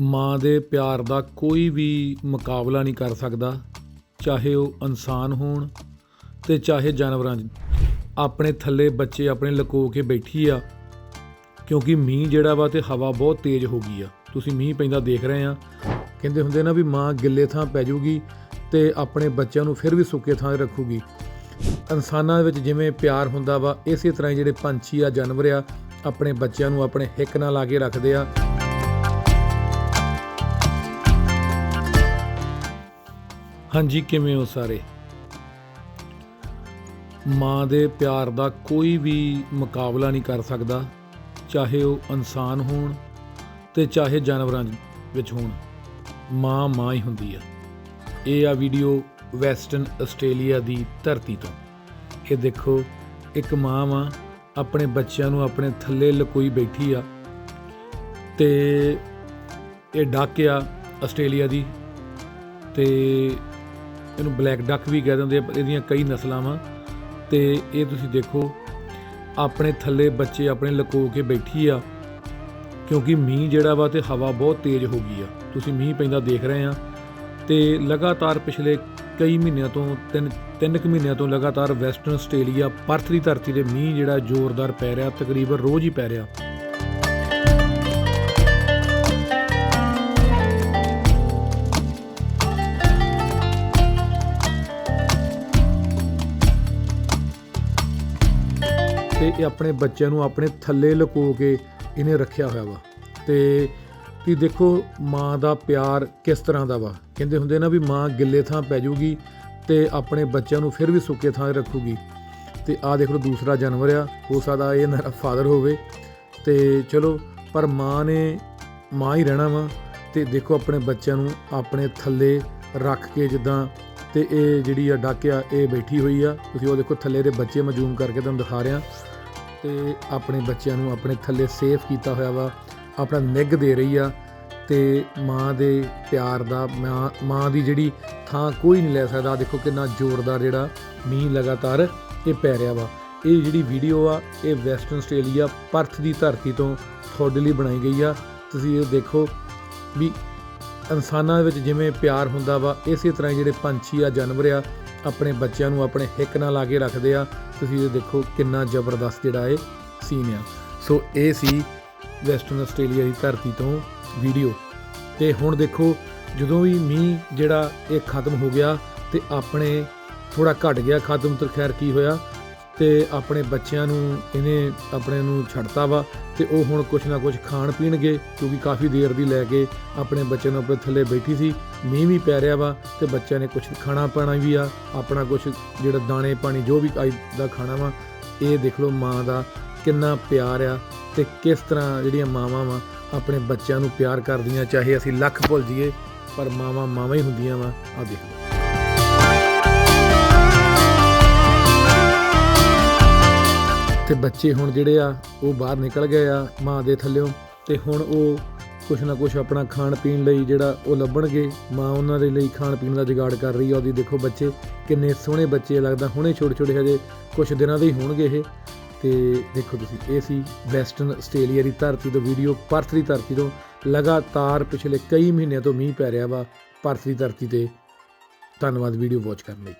ਮਾਂ ਦੇ ਪਿਆਰ ਦਾ ਕੋਈ ਵੀ ਮੁਕਾਬਲਾ ਨਹੀਂ ਕਰ ਸਕਦਾ, ਚਾਹੇ ਉਹ ਇਨਸਾਨ ਹੋਣ ਤੇ ਚਾਹੇ ਜਾਨਵਰਾਂ ਆਪਣੇ ਥੱਲੇ ਬੱਚੇ ਆਪਣੇ ਲੁਕੋ ਕੇ ਬੈਠੀ ਆ, ਕਿਉਂਕਿ ਮੀਂਹ ਜਿਹੜਾ ਵਾ ਤੇ ਹਵਾ ਬਹੁਤ ਤੇਜ਼ ਹੋ ਗਈ ਆ। ਤੁਸੀਂ ਮੀਂਹ ਪੈਂਦਾ ਦੇਖ ਰਹੇ ਆ। ਕਹਿੰਦੇ ਹੁੰਦੇ ਨਾ ਵੀ ਮਾਂ ਗਿੱਲੇ ਥਾਂ ਪੈ ਜਾਊਗੀ ਤੇ ਆਪਣੇ ਬੱਚਿਆਂ ਨੂੰ ਫਿਰ ਵੀ ਸੁੱਕੇ ਥਾਂ 'ਤੇ ਰੱਖੂਗੀ। ਇਨਸਾਨਾਂ ਦੇ ਵਿੱਚ ਜਿਵੇਂ ਪਿਆਰ ਹੁੰਦਾ ਵਾ, ਇਸੇ ਤਰ੍ਹਾਂ ਹੀ ਜਿਹੜੇ ਪੰਛੀ ਆ, ਜਾਨਵਰ ਆ, ਆਪਣੇ ਬੱਚਿਆਂ ਨੂੰ ਆਪਣੇ ਹਿੱਕ ਨਾਲ ਲਾ ਕੇ ਰੱਖਦੇ ਆ। ਹਾਂਜੀ, ਕਿਵੇਂ ਹੋ ਸਾਰੇ? ਮਾਂ ਦੇ ਪਿਆਰ ਦਾ ਕੋਈ ਵੀ ਮੁਕਾਬਲਾ ਨਹੀਂ ਕਰ ਸਕਦਾ, ਚਾਹੇ ਉਹ ਇਨਸਾਨ ਹੋਣ ਤੇ ਚਾਹੇ ਜਾਨਵਰਾਂ ਵਿੱਚ ਹੋਣ। ਮਾਂ ਮਾਂ ਹੀ ਹੁੰਦੀ ਆ। ਇਹ ਆ ਵੀਡੀਓ ਵੈਸਟਰਨ ਆਸਟ੍ਰੇਲੀਆ ਦੀ ਧਰਤੀ ਤੋਂ। ਇਹ ਦੇਖੋ, ਇੱਕ ਮਾਂ ਵਾ, ਆਪਣੇ ਬੱਚਿਆਂ ਨੂੰ ਆਪਣੇ ਥੱਲੇ ਲਕੋਈ ਬੈਠੀ ਆ ਤੇ ਇਹ ਡੱਕ ਆਸਟ੍ਰੇਲੀਆ ਦੀ ਤੇ ਇਹਨੂੰ ਬਲੈਕ ਡੱਕ ਵੀ ਕਹਿ ਦਿੰਦੇ ਆ ਇਹਦੀਆਂ ਕਈ ਨਸਲਾਂ ਵਾ। ਤੇ ਇਹ ਤੁਸੀਂ ਦੇਖੋ, ਆਪਣੇ ਥੱਲੇ ਬੱਚੇ ਆਪਣੇ ਲਕੋ ਕੇ ਬੈਠੀ ਆ, ਕਿਉਂਕਿ ਮੀਂਹ ਜਿਹੜਾ ਵਾ ਤੇ ਹਵਾ ਬਹੁਤ ਤੇਜ਼ ਹੋ ਗਈ ਆ। ਤੁਸੀਂ ਮੀਂਹ ਪੈਂਦਾ ਦੇਖ ਰਹੇ ਆ। ਤੇ ਲਗਾਤਾਰ ਪਿਛਲੇ ਕਈ ਮਹੀਨਿਆਂ ਤੋਂ, ਤਿੰਨ ਤਿੰਨ ਕੁ ਮਹੀਨਿਆਂ ਤੋਂ ਲਗਾਤਾਰ ਵੈਸਟਰਨ ਆਸਟ੍ਰੇਲੀਆ ਪਰਥ ਦੀ ਧਰਤੀ ਤੇ ਮੀਂਹ ਜਿਹੜਾ ਜ਼ੋਰਦਾਰ ਪੈ ਰਿਹਾ, ਤਕਰੀਬਨ ਰੋਜ਼ ਹੀ ਪੈ ਰਿਹਾ। ਤੇ ਇਹ ਆਪਣੇ ਬੱਚਿਆਂ ਨੂੰ ਆਪਣੇ ਥੱਲੇ ਲੁਕੋ ਕੇ ਇਹਨੇ ਰੱਖਿਆ ਹੋਇਆ ਵਾ। ਤੇ ਕੀ ਦੇਖੋ ਮਾਂ ਦਾ ਪਿਆਰ ਕਿਸ ਤਰ੍ਹਾਂ ਦਾ ਵਾ। ਕਹਿੰਦੇ ਹੁੰਦੇ ਨਾ ਵੀ ਮਾਂ ਗਿੱਲੇ ਥਾਂ ਪੈ ਜਾਊਗੀ ਤੇ ਆਪਣੇ ਬੱਚਿਆਂ ਨੂੰ ਫਿਰ ਵੀ ਸੁੱਕੇ ਥਾਂ 'ਤੇ ਰੱਖੂਗੀ। ਤੇ ਆਹ ਦੇਖ ਲਓ ਦੂਸਰਾ ਜਾਨਵਰ ਆ, ਹੋ ਸਕਦਾ ਇਹ ਮੇਰਾ ਫਾਦਰ ਹੋਵੇ। ਤੇ ਚਲੋ, ਪਰ ਮਾਂ ਨੇ ਮਾਂ ਹੀ ਰਹਿਣਾ ਵਾ ਤੇ ਦੇਖੋ ਆਪਣੇ ਬੱਚਿਆਂ ਨੂੰ ਆਪਣੇ ਥੱਲੇ ਰੱਖ ਕੇ ਜਿੱਦਾਂ ਤੇ ਇਹ ਜਿਹੜੀ ਆ ਡਾਕਿਆ, ਇਹ ਬੈਠੀ ਹੋਈ ਆ। ਤੁਸੀਂ ਉਹ ਦੇਖੋ ਥੱਲੇ ਦੇ ਬੱਚੇ ਮਜ਼ੂਮ ਕਰਕੇ ਤੁਹਾਨੂੰ ਦਿਖਾ ਰਿਹਾ। ਤੇ ਆਪਣੇ ਬੱਚਿਆਂ ਨੂੰ ਆਪਣੇ ਥੱਲੇ ਸੇਫ ਕੀਤਾ ਹੋਇਆ ਵਾ, ਆਪਣਾ ਨਿੱਘ ਦੇ ਰਹੀ ਆ ਤੇ ਮਾਂ ਦੇ ਪਿਆਰ ਦਾ, ਮਾਂ ਮਾਂ ਦੀ ਜਿਹੜੀ ਥਾਂ ਕੋਈ ਨਹੀਂ ਲੈ ਸਕਦਾ। ਦੇਖੋ ਕਿੰਨਾ ਜ਼ੋਰਦਾਰ ਜਿਹੜਾ ਮੀਂਹ ਲਗਾਤਾਰ ਇਹ ਪੈ ਰਿਹਾ ਵਾ। ਇਹ ਜਿਹੜੀ ਵੀਡੀਓ ਆ, ਇਹ ਵੈਸਟਰਨ ਆਸਟ੍ਰੇਲੀਆ ਪਰਥ ਦੀ ਧਰਤੀ ਤੋਂ ਤੁਹਾਡੇ ਲਈ ਬਣਾਈ ਗਈ ਆ। ਤੁਸੀਂ ਇਹ ਦੇਖੋ ਵੀ ਇਨਸਾਨਾਂ ਵਿੱਚ ਜਿਵੇਂ ਪਿਆਰ ਹੁੰਦਾ ਵਾ, ਇਸੇ ਤਰ੍ਹਾਂ ਹੀ ਜਿਹੜੇ ਪੰਛੀ ਆ, ਜਾਨਵਰ ਆ, ਆਪਣੇ ਬੱਚਿਆਂ ਨੂੰ ਆਪਣੇ ਹਿੱਕ ਨਾਲ ਲਾ ਕੇ ਰੱਖਦੇ ਆ। ਤੁਸੀਂ ਇਹ ਦੇਖੋ ਕਿੰਨਾ ਜ਼ਬਰਦਸਤ ਜਿਹੜਾ ਇਹ ਸੀਨ ਆ। ਸੋ ਇਹ ਸੀ ਵੈਸਟਰਨ ਆਸਟ੍ਰੇਲੀਆ ਦੀ ਧਰਤੀ ਤੋਂ ਵੀਡੀਓ ਤੇ ਹੁਣ ਦੇਖੋ, ਜਦੋਂ ਵੀ ਮੀਂਹ ਜਿਹੜਾ ਇਹ ਖਤਮ ਹੋ ਗਿਆ ਤੇ ਆਪਣੇ ਥੋੜਾ ਘਟ ਗਿਆ, ਖਤਮ ਤਾਂ ਖੈਰ ਕੀ ਹੋਇਆ ਤੇ ਆਪਣੇ ਬੱਚਿਆਂ ਨੂੰ, ਇਹਨੇ ਆਪਣੇ ਨੂੰ ਛੱਡਤਾ ਵਾ ਤੇ ਉਹ ਹੁਣ ਕੁਛ ਨਾ ਕੁਛ ਖਾਣ ਪੀਣਗੇ, ਕਿਉਂਕਿ ਕਾਫੀ ਦੇਰ ਦੀ ਲੈ ਕੇ ਆਪਣੇ ਬੱਚੇ ਨੂੰ ਆਪਣੇ ਥੱਲੇ ਬੈਠੀ ਸੀ, ਮੀਂਹ ਵੀ ਪੈ ਰਿਹਾ ਵਾ ਤੇ ਬੱਚਿਆਂ ਨੇ ਕੁਛ ਖਾਣਾ ਪਾਣਾ ਵੀ ਆ, ਆਪਣਾ ਕੁਛ ਜਿਹੜਾ ਦਾਣੇ ਪਾਣੀ ਜੋ ਵੀ ਅੱਜ ਦਾ ਖਾਣਾ ਵਾ, ਇਹ ਦੇਖ ਲਓ ਮਾਂ ਦਾ ਕਿੰਨਾ ਪਿਆਰ ਆ ਤੇ ਕਿਸ ਤਰ੍ਹਾਂ ਜਿਹੜੀਆਂ ਮਾਵਾਂ ਵਾ ਆਪਣੇ ਬੱਚਿਆਂ ਨੂੰ ਪਿਆਰ ਕਰਦੀਆਂ, ਚਾਹੇ ਅਸੀਂ ਲੱਖ ਭੁੱਲ ਜਾਈਏ, ਪਰ ਮਾਵਾਂ ਮਾਵਾਂ ਹੀ ਹੁੰਦੀਆਂ ਵਾ ਆ ਦੇਖ ਲਓ। ਤੇ ਬੱਚੇ ਹੁਣ ਜਿਹੜੇ ਆ, ਉਹ ਬਾਹਰ ਨਿਕਲ ਗਏ ਆ ਮਾਂ ਦੇ ਥੱਲਿਓਂ ਤੇ ਹੁਣ ਉਹ ਕੁਛ ਨਾ ਕੁਛ ਆਪਣਾ ਖਾਣ ਪੀਣ ਲਈ ਜਿਹੜਾ ਉਹ ਲੱਭਣਗੇ। ਮਾਂ ਉਹਨਾਂ ਦੇ ਲਈ ਖਾਣ ਪੀਣ ਦਾ ਜੁਗਾੜ ਕਰ ਰਹੀ ਆ ਉਹਦੀ। ਦੇਖੋ ਬੱਚੇ ਕਿੰਨੇ ਸੋਹਣੇ ਬੱਚੇ ਲੱਗਦਾ ਹੁਣੇ ਛੋਟੇ ਛੋਟੇ ਹਜੇ ਕੁਛ ਦਿਨਾਂ ਦੇ ਹੀ ਹੋਣਗੇ ਇਹ। ਤੇ ਦੇਖੋ ਤੁਸੀਂ, ਇਹ ਸੀ ਵੈਸਟਰਨ ਆਸਟ੍ਰੇਲੀਆ ਦੀ ਧਰਤੀ ਤੋਂ ਵੀਡੀਓ ਪਰਥ ਦੀ ਧਰਤੀ ਤੋਂ ਲਗਾਤਾਰ ਪਿਛਲੇ ਕਈ ਮਹੀਨਿਆਂ ਤੋਂ ਮੀਂਹ ਪੈ ਰਿਹਾ ਵਾ ਪਰਥ ਦੀ ਧਰਤੀ ਤੇ। ਧੰਨਵਾਦ ਵੀਡੀਓ ਵਾਚ ਕਰਨ ਲਈ।